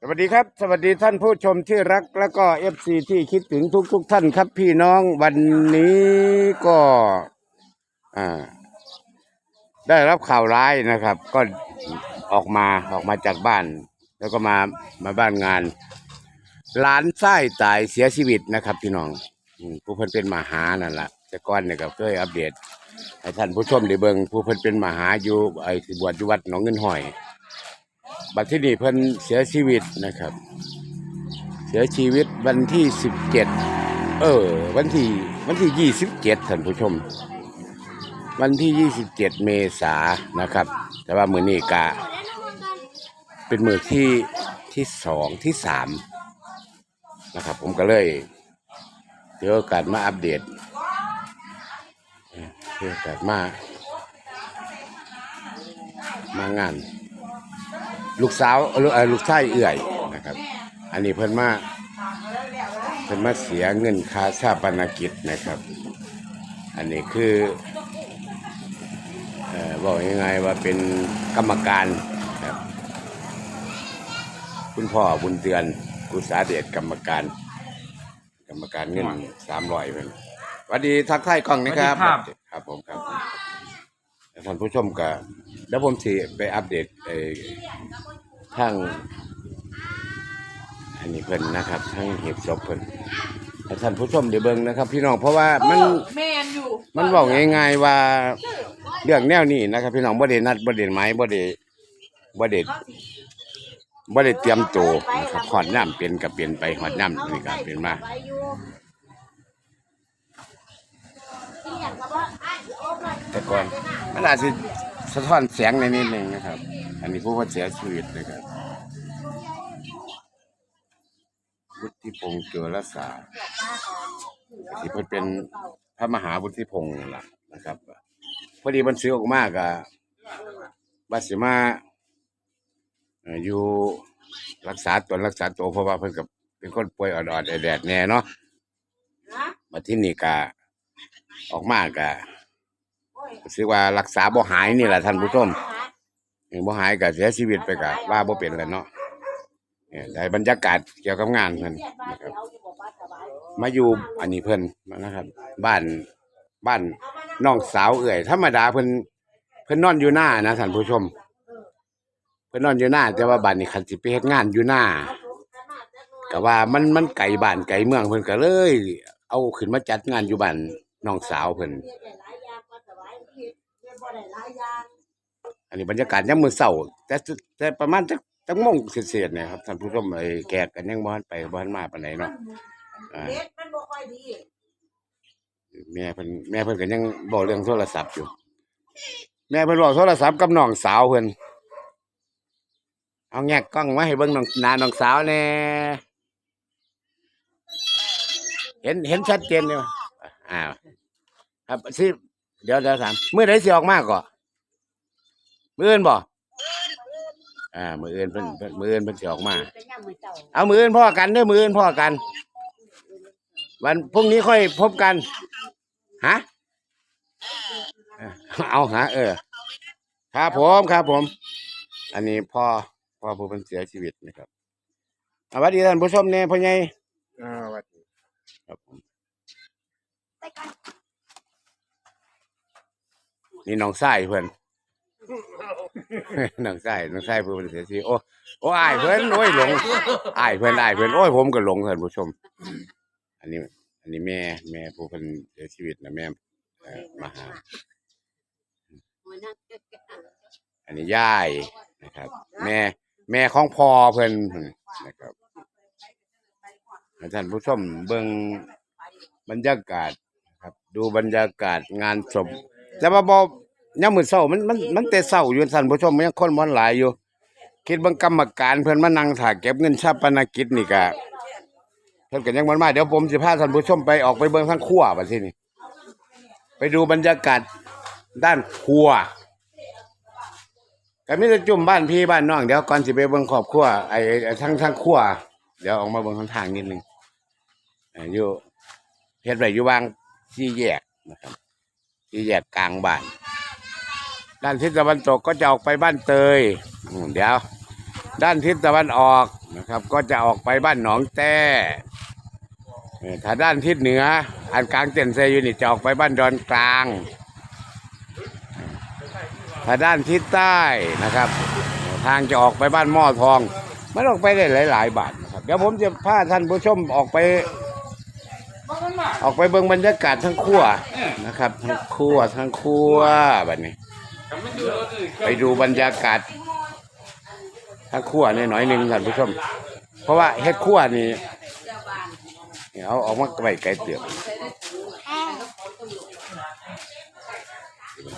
สวัสดีครับ สวัสดีท่านผู้ชมที่รัก แล้วก็เอฟซีที่คิดถึงทุกทุกๆท่านครับพี่น้องวันนี้ก็อ่าได้รับข่าวร้ายนะครับ ก็ออกมาออกมาจากบ้าน แล้วก็มามาบ้านงานหลานไส้ตายเสียชีวิตนะครับ พี่น้องอืมผู้เพิ่นเป็นมหานั่นแหละแต่ก่อนเนี่ยก็เคยอัปเดตให้ท่านผู้ชมได้เบิ่งผู้เพิ่นเป็นมหาอยู่ไอ้ที่บวชอยู่วัดหนองเงินห้อย บัดที่นี่เพิ่นเสียชีวิตนะครับ เสียชีวิตวันที่สิบเจ็ดเออ วันที่วันที่ยี่สิบเจ็ดท่านผู้ชม วันที่ยี่สิบเจ็ดเมษายนะครับ แต่ว่ามือนี้กะ เป็นมือที่ที่สองที่สามนะครับ ผมก็เลยเดี๋ยวโอกาสมาอัปเดตเอ่อเดี๋ยวโอกาสมา มางาน ลูกสาวเอ่อลูกเอ่อลูกชายเอื่อยนะครับ อันนี้เพิ่นมาเพิ่นมาเสียเงินค่าชาปนกิจนะครับ อันนี้คือเอ่อบอกยังไงว่าเป็นกรรมการครับ คุณพ่อบุญเตือนกุศาเดชกรรมการ กรรมการเงินสามร้อยเป็นสวัสดีทักทายกล้องนะครับสวัสดีครับครับผมครับท่านผู้ชมก็เดี๋ยวผมสิไปอัปเดตเอ่อทางอันนี้เพิ่นนะครับทั้งเห็บศพเพิ่นให้ท่านผู้ชมเดี๋ยวเบิ่งนะครับ พี่น้องเพราะว่ามันแมนอยู่มันบอกง่ายๆว่าเรื่องแนวนี้นะครับ พี่น้องบ่ได้นัดบ่ได้หมายบ่ได้บ่ได้บ่ได้เตรียมตัวนะครับหอดน้ำเป็นก็เปลี่ยนไปหอดน้ำนี่ก็เป็นมาแต่ก่อนมันอาจจะสะท้อนแสงในนิดนึงนะครับ อันนี้ผู้ว่าเสียชีวิตนะครับวุฒิพงษ์เกิดรักษาที่เพิ่นเป็นพระมหาบุธิพงศ์นั่นล่ะนะครับพอดีมันซื้อออกมากอะบัสิมาเอ่ออยู่รักษาตัวรักษาตัวเพราะว่าเพิ่นกับเป็นคนป่วยอ่อนๆแดดๆแน่เนาะมาที่นี่กะออกมากะรู้ สึกว่ารักษาบ่หายนี่แหละท่านผู้ชมบ่หายก็เสียชีวิตไปกะว่าบ่เป็นแล้วเนาะเนี่ยได้บรรยากาศเกี่ยวกับงานเพิ่นนะครับมาอยู่อันนี้เพิ่นนะครับ บ้านบ้านน้องสาวเอ่ยธรรมดาเพิ่นเพิ่นนอนอยู่หน้านะท่านผู้ชม เพิ่นนอนอยู่หน้า แต่ว่าบ้านนี้คันสิไปเฮ็ดงานอยู่หน้าก็ว่ามันมันไกลบ้านไกลเมืองเพิ่นก็เลย เอาขึ้นมาจัดงานอยู่บ้านน้องสาวเพิ่น อันนี้บรรยากาศยามมื้อเช้าแต่แต่ประมาณจักจักโมงเศษๆเนี่ยครับท่านผู้ชมไอ้แขกกันยังบ่ทันไปบ่ทันมาปานใดเนาะอ่าเน็ตมันบ่ค่อยดีแม่เพิ่นแม่เพิ่นก็ยังบอกเรื่องโทรศัพท์อยู่ แม่เพิ่นบอกโทรศัพท์กับน้องสาวเพิ่นเอาแงกกล้องมาให้เบิ่งน้องหน้าน้องสาวแหน่เห็นเห็นชัดเจนเลยอ้าวครับสิ เดี๋ยวเดี๋ยวถามมื้อใดสิออกมากก่อมืออื่นบ่อ่า มืออื่นเพิ่นเพิ่นมืออื่นเพิ่นสิออกมาเอามื้ออื่นพ่อกันเด้อมืออื่นพ่อกัน วันพรุ่งนี้ค่อยพบกันฮะเอาฮะเออครับผมครับผม อันนี้พ่อพ่อผู้เป็นเสียชีวิตนะครับสวัสดีท่านผู้ชมเนี่ยพ่อใหญ่อ่าสวัสดีครับผม นี่น้องไส้เพื่อน น้องไส้น้องไส้ผู้เป็นเสียชีวิตโอ้โอ้อายเพื่อนโอ้ยหลงอายเพื่อนอายเพื่อนโอ้ยผมก็หลงท่านผู้ชม อันนี้ อันนี้แม่ แม่ผู้เป็นเสียชีวิตนะแม่เอ่อมาหา อันนี้ย่ายนะครับ แม่ แม่ของพ่อเพิ่นนะครับให้ท่านผู้ชมเบิ่งบรรยากาศครับ ดูบรรยากาศงานศพ แต่ว่าบ่ยามมื้อเช้ามันมันมันแต่เช้าอยู่ท่านผู้ชมมันยังคนมันหลายอยู่ คิดเบิ่งกรรมการเพิ่นมานั่งถ่าเก็บเงินชาปนกิจนี่ก็เพิ่นก็ยังมันมาเดี๋ยวผมสิพาท่านผู้ชมไปออกไปเบิ่งทางครัวบัดทีนี้ไปดูบรรยากาศด้านครัวก็มีแต่จุ่มบ้านพี่บ้านน้องเดี๋ยวก่อนสิไปเบิ่งครอบครัวไอ้ไอ้ทั้งทั้งครัว เดี๋ยวออกมาเบิ่งทางทางนิดนึงเอ่ออยู่เฮ็ดไว้อยู่วางที่แยกนะครับ ที่แยกกลางบ้าน ด้านทิศตะวันตกก็จะออกไปบ้านเตยเดี๋ยว ด้านทิศตะวันออกนะครับ ก็จะออกไปบ้านหนองแต่ถ้าด้านทิศเหนือ อันกลางเต็นเซยูนิตจะออกไปบ้านดอนกลาง ถ้าด้านทิศใต้นะครับ ทางจะออกไปบ้านหม้อทองมันออกไปได้หลาย ๆ บาทนะครับ เดี๋ยวผมจะพาท่านผู้ชมออกไป ออกไปเบิ่งบรรยากาศทั้งครัว นะครับ ทั้งครัวทั้งครัวแบบนี้ ไปดูบรรยากาศทั้งครัวหน่อยหนึ่งท่านผู้ชม เพราะว่าเฮ็ดครัวนี่นี่เอาออกมาไว้ไกลเตือบ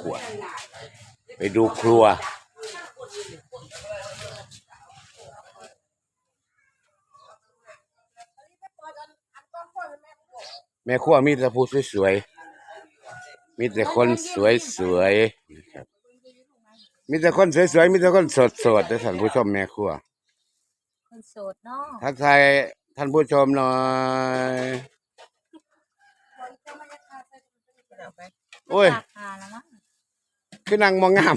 ครัวไปดูครัวแม่ครัวมีแต่ผู้สวยๆ มีแต่คนสวยๆนะครับ มีแต่คนสวยๆมีแต่คนสดๆนะท่านผู้ชมแม่ครัว คนโสดเนาะทักทายท่านผู้ชมหน่อย โอ้ย ราคาแล้วมั้งคือนางมองงาม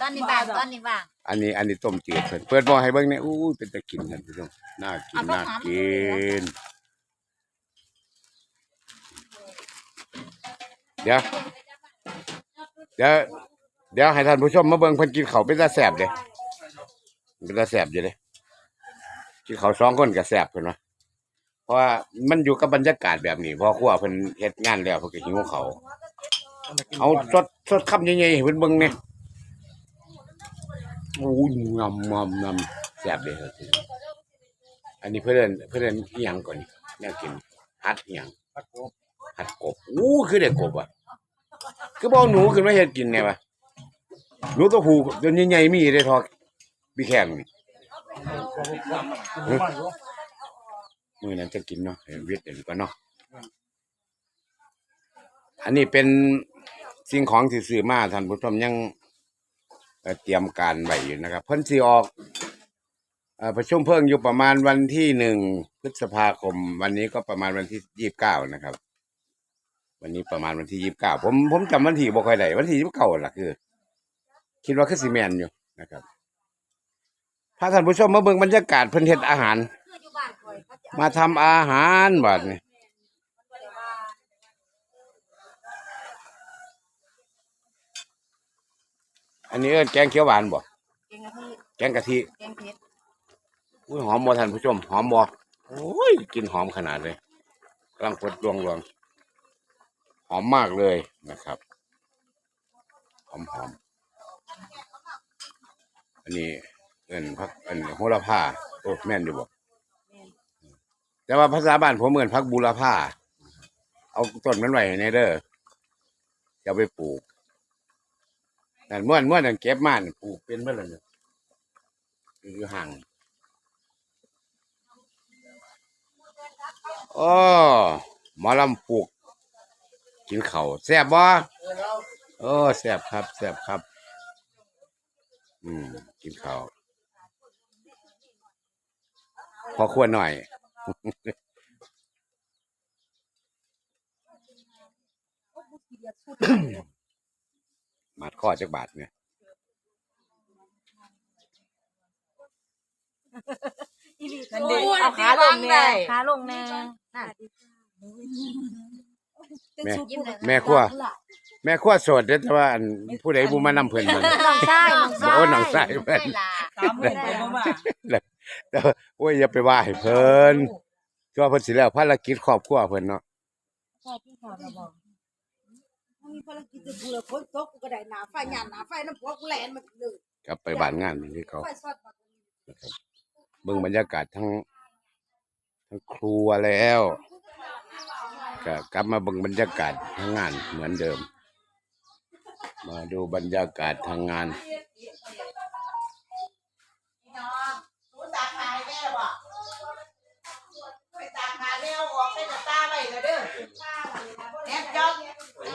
ตอนนี้บ้างตอนนี้บ้างอันนี้อันนี้ต้มจืดเพิ่นเปิดบ่อให้เบิ่งเนี่ยอู้ยเป็นตะกินท่านผู้ชมน่ากินน่ากิน เดี๋ยว เดี๋ยว เดี๋ยวให้ท่านผู้ชมมาเบิ่งเพิ่นกินเขาวเป็นตาแซ่บเด้เป็นตาแซ่บอยู่เด้กินข้าวสองคนก็แซ่บเพิ่นว่าเพราะว่ามันอยู่กับบรรยากาศแบบนี้พอครัวเพิ่นเฮ็ดงานแล้วเพิ่นก็หิวเขาวเอาสดสดคำใหญ่ๆให้เพิ่นเบิ่งเนี่ยโอ้ยงำงำงำแซ่บเด้อันนี้เพิ่นเอิ้นเพิ่นเอิ้นอีหยังก่อนนี่แนวกินฮัดอีหยังผัดกบอู้คือได้กบอะ คือบ่เอาหนูขึ้นมาเฮ็ดกินไงวะหนูตัวผู้จนใหญ่ๆมีได้ทอบีแข้งนี่หึมื้อนั้นจะกินเนาะให้เวียดเดี๋ยวก่อนเนาะอันนี้เป็นสิ่งของที่ซื้อมาท่านผู้ชมยังเอ่อเตรียมการไว้อยู่นะครับ เพิ่นสิออกเอ่อประชุมเพิ่งอยู่ประมาณวันที่หนึ่งพฤษภาคม วันนี้ก็ประมาณวันที่ยี่สิบเก้านะครับ วันนี้ประมาณวันที่ยี่สิบเก้าผมผมจำวันที่บ่ค่อยได้วันที่ยี่สิบเก้าล่ะคือ คิดว่าคือสิแมนอยู่นะครับพาท่านผู้ชมมาเบิ่งบรรยากาศเพิ่นเฮ็ดอาหาร มาทำอาหารบัดนี้อันนี้เอิ้นแกงเขียวหวานบ่แกงกะทิแกงกะทิแกงเผ็ดอุ้ยหอมบ่ท่านผู้ชม หอมบ่โอ้ยกลินหอมขนาดเลยกำลังปดรวงรวง หอมมากเลยนะครับ หอมหอมอันนี้เอิ้นพักอันโหระพาโอ้แม่นอยู่บ่แต่ว่าภาษาบ้านผมเหมือนพักบูรพาเอาต้นมันไว้ในเด้อจะเอาไปปลูกนั่นม่วนม่วนนั่นเก็บมานั่นปลูกเป็นเมื่อไหร่เนี่ยอยู่ห่างโอ้หมอลำปลูก กินเขาวแซ่บบ่โอ้แซ่บครับแซ่บครับ อืม กินเขาวพอควรหน่อย มาดข้อจักบาทเนี่ยนั่นดิเอาขาลงแน่ขาลงแน่ นั่นแม่ยิ้มเลยแม่ครัว แม่ครัวโสดเด้อแต่ว่าอันผู้ใดผู้มานำเพิ่นมันน้องชายน้องชายโอ้น้องชายเพิ่นใช่ล่ะสามหมื่นไปมาแต่ว่าโอ้ยอย่าไปว่าให้เพิ่นชั่วเพิ่นสิแล้วภารกิจครอบครัวเพิ่นเนาะใช่พี่ขอเราบอกมีภารกิจจะดูแลคนตกกูก็ได้หนาไฟหยาดหนาไฟน้ำพวกกูแลนมาเลยกลับไปบ้านงานที่เขาไฟสดเบิ่งบรรยากาศทั้งทั้งครัวแล้ว ก็กลับมาเบิ่งบรรยากาศทางงานเหมือนเดิม มาดูบรรยากาศทางงานรู้จักขายแม่บ่ไปตากขายแล้วออกไปจากตาไว้ก็เด้อแอบจอก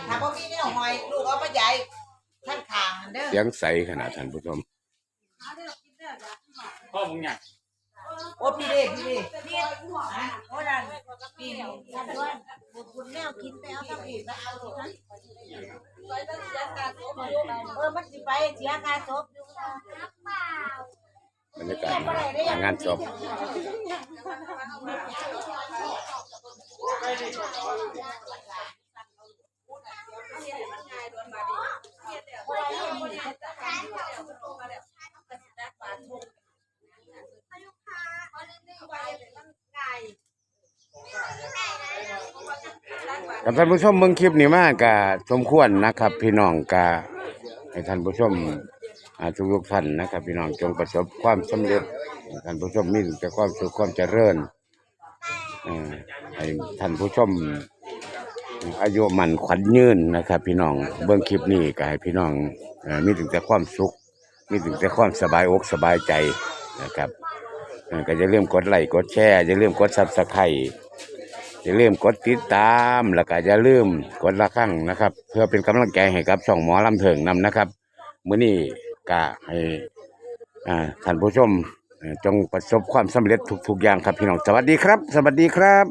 ถ้าบ่มีแนวหอยลูกเอามาใหญ่ท่านขางเด้อเสียงใสขนาดท่านผู้ชมพ่อมึงเนี่ย โอ้พี่เด้พี่เด้โอ้ดันปีนกันด้วยคุณแมวกินแมวทั้งปีนะเอาถูกนั้นเออมันสิไปเสียการศพอยู่บรรยากาศงานจบ กับท่านผู้ชมเบิ่งคลิปนี้มากกะสมควรนะครับ พี่น้องกะให้ท่านผู้ชมอ่าทุกๆท่านนะครับ พี่น้องจงประสบความสำเร็จให้ท่านผู้ชมมีแต่ความสุขความเจริญอ่อให้ท่านผู้ชม อายุมันขวัญยืนนะครับ พี่น้องเบิ่งคลิปนี้ก็ให้พี่น้องเอ่อมีถึงแต่ความสุข มีถึงแต่ความสบายอกสบายใจนะครับเอ่อก็จะเริ่าลืมกดไลค์กดแชร์จะเริ่าลืมกดซับสไครต์ อย่าลืมกดติดตามแล้วก็อย่าลืมกดละครั้งนะครับ เพื่อเป็นกำลังใจให้กับช่องหมอลำเถิงนำนะครับมื้อนี้ก็ให้อ่าท่านผู้ชมเอ่อจงประสบความสำเร็จทุกๆอย่างครับพี่น้องสวัสดีครับ สวัสดีครับ